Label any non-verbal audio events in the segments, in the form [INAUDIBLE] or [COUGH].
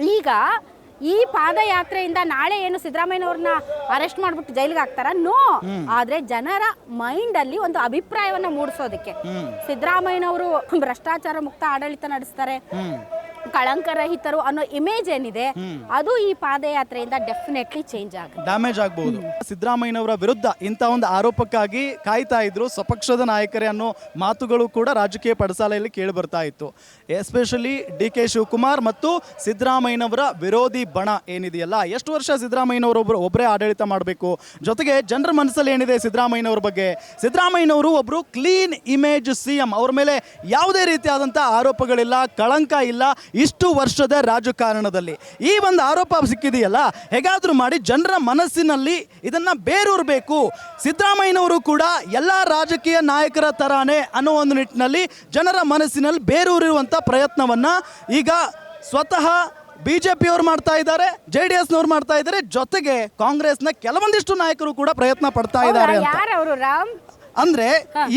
ಈಗ ಈ ಪಾದಯಾತ್ರೆಯಿಂದ ನಾಳೆ ಏನು ಸಿದ್ದರಾಮಯ್ಯನವ್ರನ್ನ ಅರೆಸ್ಟ್ ಮಾಡ್ಬಿಟ್ಟು ಜೈಲಿಗೆ ಹಾಕ್ತಾರ? ನೋ ಆದ್ರೆ ಜನರ ಮೈಂಡ್ ಅಲ್ಲಿ ಒಂದು ಅಭಿಪ್ರಾಯವನ್ನ ಮೂಡಿಸೋದಕ್ಕೆ. ಸಿದ್ದರಾಮಯ್ಯನವರು ಭ್ರಷ್ಟಾಚಾರ ಮುಕ್ತ ಆಡಳಿತ ನಡೆಸ್ತಾರೆ. ಕಳಂಕರಹಿತರು ಅನ್ನೋ ಇಮೇಜ್ ಏನಿದೆ, ಅದು ಈ ಪಾದಯಾತ್ರೆಯಿಂದ ಡೆಫಿನೆಟ್ಲಿ ಚೇಂಜ್ ಆಗುತ್ತೆ. ಡ್ಯಾಮೇಜ್ ಆಗಬಹುದು ಸಿದ್ದರಾಮಯ್ಯನವರ ವಿರುದ್ಧ ಇಂಥ ಒಂದು ಆರೋಪಕ್ಕಾಗಿ ಕಾಯ್ತಾ ಇದ್ರು ಸ್ವಪಕ್ಷದ ನಾಯಕರೇ ಅನ್ನೋ ಮಾತುಗಳು ಕೂಡ ರಾಜಕೀಯ ಪಡಸಾಲೆಯಲ್ಲಿ ಕೇಳಿ ಬರ್ತಾ ಇತ್ತು. ಎಸ್ಪೆಷಲಿ ಡಿ ಕೆ ಶಿವಕುಮಾರ್ ಮತ್ತು ಸಿದ್ದರಾಮಯ್ಯನವರ ವಿರೋಧಿ ಬಣ ಏನಿದೆಯಲ್ಲ, ಎಷ್ಟು ವರ್ಷ ಸಿದ್ದರಾಮಯ್ಯನವರು ಒಬ್ಬರು ಒಬ್ಬರೇ ಆಡಳಿತ ಮಾಡಬೇಕು? ಜೊತೆಗೆ ಜನರ ಮನಸ್ಸಲ್ಲಿ ಏನಿದೆ ಸಿದ್ದರಾಮಯ್ಯನವ್ರ ಬಗ್ಗೆ? ಸಿದ್ದರಾಮಯ್ಯನವರು ಒಬ್ಬರು ಕ್ಲೀನ್ ಇಮೇಜ್ ಸಿ ಎಂ ಅವ್ರ ಮೇಲೆ ಯಾವುದೇ ರೀತಿಯಾದಂಥ ಆರೋಪಗಳಿಲ್ಲ, ಕಳಂಕ ಇಲ್ಲ ಇಷ್ಟು ವರ್ಷದ ರಾಜಕಾರಣದಲ್ಲಿ. ಈ ಒಂದು ಆರೋಪ ಸಿಕ್ಕಿದೆಯಲ್ಲ? ಹೇಗಾದರೂ ಮಾಡಿ ಜನರ ಮನಸ್ಸಿನಲ್ಲಿ ಇದನ್ನು ಬೇರೂರಬೇಕು ಸಿದ್ದರಾಮಯ್ಯನವರು ಕೂಡ ಎಲ್ಲ ರಾಜಕೀಯ ನಾಯಕರ ಥರಾನೇ ಅನ್ನೋ ಒಂದು ನಿಟ್ಟಿನಲ್ಲಿ ಜನರ ಮನಸ್ಸಿನಲ್ಲಿ ಬೇರೂರಿರುವಂಥ ಪ್ರಯತ್ನವನ್ನು ಈಗ ಸ್ವತಃ ಬಿ ಜೆ ಪಿಯವರು ಮಾಡ್ತಾ ಇದ್ದಾರೆ ಜೆ ಡಿ ಎಸ್ನವ್ರು ಮಾಡ್ತಾ ಇದ್ದಾರೆ. ಜೊತೆಗೆ ಕಾಂಗ್ರೆಸ್ನ ಕೆಲವೊಂದಿಷ್ಟು ನಾಯಕರು ಕೂಡ ಪ್ರಯತ್ನ ಪಡ್ತಾ ಇದ್ದಾರೆ ಅಂತ. ಅಂದ್ರೆ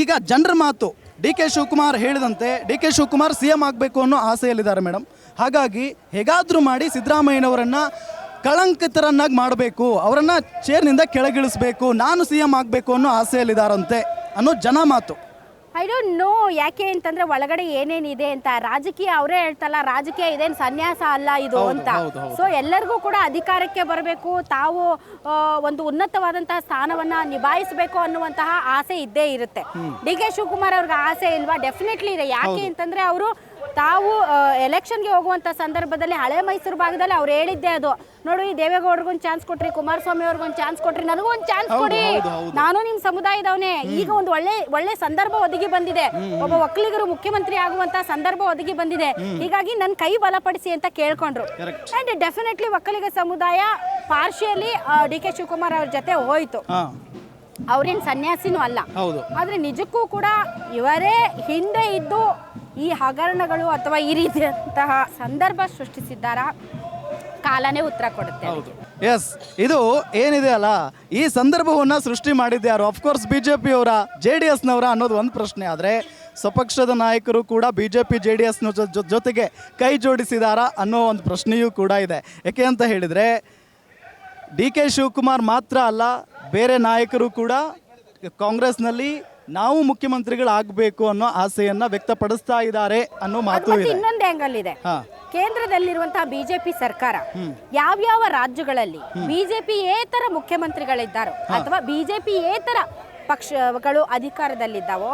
ಈಗ ಜನರ ಮಾತು. ಡಿ ಕೆ ಶಿವಕುಮಾರ್ ಹೇಳಿದಂತೆ D K Shivakumar C M ಆಗಬೇಕು ಅನ್ನೋ ಆಸೆಯಲ್ಲಿದ್ದಾರೆ ಮೇಡಮ್. ಹಾಗಾಗಿ ಹೇಗಾದರೂ ಮಾಡಿ ಸಿದ್ದರಾಮಯ್ಯನವರನ್ನು ಕಳಂಕಿತರನ್ನಾಗಿ ಮಾಡಬೇಕು, ಅವರನ್ನು ಚೇರ್ನಿಂದ ಕೆಳಗಿಳಿಸಬೇಕು, ನಾನು ಸಿ ಎಂ ಆಗಬೇಕು ಅನ್ನೋ ಆಸೆಯಲ್ಲಿದ್ದಾರಂತೆ ಅನ್ನೋ ಜನ ಮಾತು. ಐ ಡೋಂಟ್ ನೋ ಯಾಕೆ ಅಂತಂದ್ರೆ ಒಳಗಡೆ ಏನೇನಿದೆ ಅಂತ. ರಾಜಕೀಯ ಅವರೇ ಹೇಳ್ತಲ್ಲ ರಾಜಕೀಯ ಇದೇನು ಸನ್ಯಾಸ ಅಲ್ಲ ಇದು ಅಂತ. ಸೊ ಎಲ್ಲರಿಗೂ ಕೂಡ ಅಧಿಕಾರಕ್ಕೆ ಬರಬೇಕು ತಾವು ಒಂದು ಉನ್ನತವಾದಂತಹ ಸ್ಥಾನವನ್ನ ನಿಭಾಯಿಸಬೇಕು ಅನ್ನುವಂತಹ ಆಸೆ ಇದ್ದೇ ಇರುತ್ತೆ. ಡಿ ಕೆ ಶಿವಕುಮಾರ್ ಅವ್ರಿಗೆ ಆಸೆ ಇಲ್ವಾ? ಡೆಫಿನೆಟ್ಲಿ ಇದೆ. ಯಾಕೆ ಅಂತಂದ್ರೆ ಅವರು ತಾವು ಎಲೆಕ್ಷನ್ಗೆ ಹೋಗುವಂಥ ಸಂದರ್ಭದಲ್ಲಿ ಹಳೆ ಮೈಸೂರು ಭಾಗದಲ್ಲಿ ಅವ್ರು ಹೇಳಿದ್ದೆ ಅದು. ನೋಡು ಈ ದೇವೇಗೌಡರಿಗೊಂದು ಚಾನ್ಸ್ ಕೊಟ್ರಿ ಕುಮಾರಸ್ವಾಮಿ ಅವ್ರಿಗೊಂದು ಚಾನ್ಸ್ ಕೊಟ್ರಿ ನನಗೂ ಒಂದು ಚಾನ್ಸ್ ಕೊಡಿ. ನಾನು ನಿಮ್ಮ ಸಮುದಾಯದವನೇ. ಈಗ ಒಂದು ಒಳ್ಳೆ ಒಳ್ಳೆ ಸಂದರ್ಭ ಒದಗಿ ಬಂದಿದೆ. ಒಬ್ಬ ಒಕ್ಕಲಿಗರು ಮುಖ್ಯಮಂತ್ರಿ ಆಗುವಂತ ಸಂದರ್ಭ ಒದಗಿ ಬಂದಿದೆ. ಹೀಗಾಗಿ ನನ್ನ ಕೈ ಬಲಪಡಿಸಿ ಅಂತ ಕೇಳ್ಕೊಂಡ್ರು. ಅಂಡ್ ಡೆಫಿನೆಟ್ಲಿ ಒಕ್ಕಲಿಗ ಸಮುದಾಯ ಪಾರ್ಶಿಯಲಿ ಡಿ ಕೆ ಶಿವಕುಮಾರ್ ಅವ್ರ ಜೊತೆ ಹೋಯ್ತು. ಅವ್ರೇನು ಸನ್ಯಾಸಿನೂ ಅಲ್ಲ. ಆದ್ರೆ ನಿಜಕ್ಕೂ ಕೂಡ ಇವರೇ ಹಿಂದೆ ಇದ್ದು ಈ ಹಗರಣಗಳು ಅಥವಾ ಈ ರೀತಿಯಂತಹ ಸಂದರ್ಭ ಸೃಷ್ಟಿಸಿದ್ದಾರಾ ಕಾಲನೇ ಉತ್ತರ ಕೊಡುತ್ತೆ. ಎಸ್ ಇದು ಏನಿದೆ ಅಲ್ಲ? ಈ ಸಂದರ್ಭವನ್ನ ಸೃಷ್ಟಿ ಮಾಡಿದ್ದು ಯಾರು? ಅಫ್ಕೋರ್ಸ್ ಬಿ ಜೆ ಪಿಯವರ ಜೆ ಡಿ ಎಸ್ನವರ ಅನ್ನೋದು ಒಂದು ಪ್ರಶ್ನೆ. ಆದರೆ ಸ್ವಪಕ್ಷದ ನಾಯಕರು ಕೂಡ B J P J D ಎಸ್ನ ಜೊತೆಗೆ ಕೈ ಜೋಡಿಸಿದಾರಾ ಅನ್ನೋ ಒಂದು ಪ್ರಶ್ನೆಯೂ ಕೂಡ ಇದೆ. ಯಾಕೆ ಅಂತ ಹೇಳಿದರೆ, ಡಿ ಕೆ ಶಿವಕುಮಾರ್ ಮಾತ್ರ ಅಲ್ಲ, ಬೇರೆ ನಾಯಕರು ಕೂಡ ಕಾಂಗ್ರೆಸ್ನಲ್ಲಿ ನಾವು ಮುಖ್ಯಮಂತ್ರಿಗಳಾಗಬೇಕು ಅನ್ನೋ ಆಸೆಯನ್ನ ವ್ಯಕ್ತಪಡಿಸ್ತಾ ಇದ್ದಾರೆ ಅನ್ನೋ ಮಾತು ಇದೆ. ಇನ್ನೊಂದು ಆಂಗಲ್ ಇದೆ. ಹಾ. ಕೇಂದ್ರದಲ್ಲಿರುವಂತಹ ಬಿಜೆಪಿ ಸರ್ಕಾರ ಯಾವ್ಯಾವ ರಾಜ್ಯಗಳಲ್ಲಿ ಬಿಜೆಪಿ ಏತರ ಮುಖ್ಯಮಂತ್ರಿಗಳಿದ್ದಾರೋ ಅಥವಾ ಬಿಜೆಪಿ ಏತರ ಪಕ್ಷಗಳು ಅಧಿಕಾರದಲ್ಲಿದ್ದಾವೋ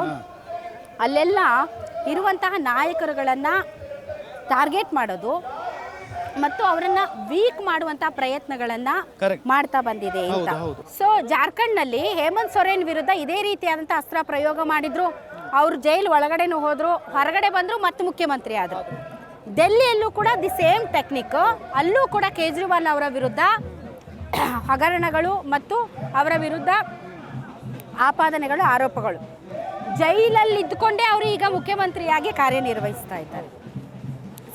ಅಲ್ಲೆಲ್ಲ ಇರುವಂತಹ ನಾಯಕರುಗಳನ್ನ ಟಾರ್ಗೆಟ್ ಮಾಡೋದು ಮತ್ತು ಅವರನ್ನ ವೀಕ್ ಮಾಡುವಂತ ಪ್ರಯತ್ನಗಳನ್ನ. ಮಾಡ್ತಾ ಬಂದಿದೆ ಅಂತ. ಸೊ ಜಾರ್ಖಂಡ್ನಲ್ಲಿ ಹೇಮಂತ್ ಸೊರೇನ್ ವಿರುದ್ಧ ಇದೇ ರೀತಿಯಾದಂತ ಅಸ್ತ್ರ ಪ್ರಯೋಗ ಮಾಡಿದ್ರು. ಅವ್ರು ಜೈಲ್ ಒಳಗಡೆನೂ ಹೋದ್ರು ಹೊರಗಡೆ ಬಂದ್ರು ಮತ್ತೆ ಮುಖ್ಯಮಂತ್ರಿ ಆದ್ರು. ಡೆಲ್ಲಿಯಲ್ಲೂ ಕೂಡ ದಿ ಸೇಮ್ ಟೆಕ್ನಿಕ್ ಅಲ್ಲೂ ಕೂಡ ಕೇಜ್ರಿವಾಲ್ ಅವರ ವಿರುದ್ಧ [CLEARS THROAT] ಹಗರಣಗಳು ಮತ್ತು ಅವರ ವಿರುದ್ಧ ಆಪಾದನೆಗಳು ಆರೋಪಗಳು. ಜೈಲಲ್ಲಿ ಇದ್ದುಕೊಂಡೇ ಅವರು ಈಗ ಮುಖ್ಯಮಂತ್ರಿಯಾಗಿ ಕಾರ್ಯನಿರ್ವಹಿಸ್ತಾ ಇದ್ದಾರೆ.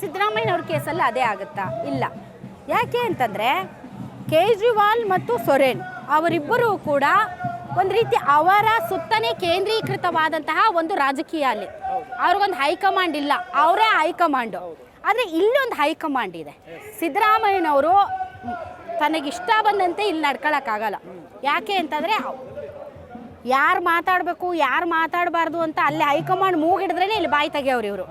ಸಿದ್ದರಾಮಯ್ಯನವ್ರ ಕೇಸಲ್ಲಿ ಅದೇ ಆಗುತ್ತಾ? ಇಲ್ಲ. ಯಾಕೆ ಅಂತಂದರೆ, ಕೇಜ್ರಿವಾಲ್ ಮತ್ತು ಸೊರೇನ್ ಅವರಿಬ್ಬರೂ ಕೂಡ ಒಂದು ರೀತಿ ಅವರ ಸುತ್ತನೇ ಕೇಂದ್ರೀಕೃತವಾದಂತಹ ಒಂದು ರಾಜಕೀಯ ಅಲ್ಲಿ. ಅವ್ರಿಗೊಂದು ಹೈಕಮಾಂಡ್ ಇಲ್ಲ. ಅವರೇ ಹೈಕಮಾಂಡು. ಆದರೆ ಇಲ್ಲೊಂದು ಹೈಕಮಾಂಡ್ ಇದೆ. ಸಿದ್ದರಾಮಯ್ಯನವರು ತನಗಿಷ್ಟ ಬಂದಂತೆ ಇಲ್ಲಿ ನಡ್ಕೊಳಕ್ಕಾಗಲ್ಲ. ಯಾಕೆ ಅಂತಂದರೆ ಯಾರು ಮಾತಾಡಬೇಕು, ಯಾರು ಮಾತಾಡಬಾರ್ದು ಅಂತ ಅಲ್ಲಿ ಹೈಕಮಾಂಡ್ ಮೂಗಿಡಿದ್ರೇ ಇಲ್ಲಿ ಬಾಯಿ ತೆಗೆಯವ್ರು ಇವರು.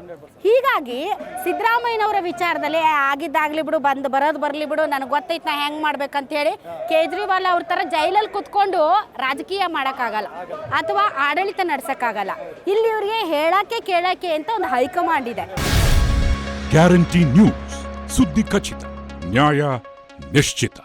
ಹೀಗಾಗಿ ಸಿದ್ದರಾಮಯ್ಯನವರ ವಿಚಾರದಲ್ಲಿ ಆಗಿದ್ದಾಗಲಿ ಬಿಡು, ಬಂದು ಬರೋದು ಬರಲಿ ಬಿಡು, ನನಗೆ ಗೊತ್ತೈತೆ ನಾ ಹೆಂಗೆ ಮಾಡ್ಬೇಕಂತ ಹೇಳಿ ಕೇಜ್ರಿವಾಲ್ ಅವ್ರ ಥರ ಜೈಲಲ್ಲಿ ಕುತ್ಕೊಂಡು ರಾಜಕೀಯ ಮಾಡೋಕ್ಕಾಗಲ್ಲ ಅಥವಾ ಆಡಳಿತ ನಡೆಸೋಕ್ಕಾಗಲ್ಲ. ಇಲ್ಲಿ ಇವರಿಗೆ ಹೇಳಕ್ಕೆ ಕೇಳಕ್ಕೆ ಅಂತ ಒಂದು ಹೈಕಮಾಂಡ್ ಇದೆ. ಗ್ಯಾರಂಟಿ ನ್ಯೂಸ್, ಸುದ್ದಿ ಖಚಿತ, ನ್ಯಾಯ ನಿಶ್ಚಿತ.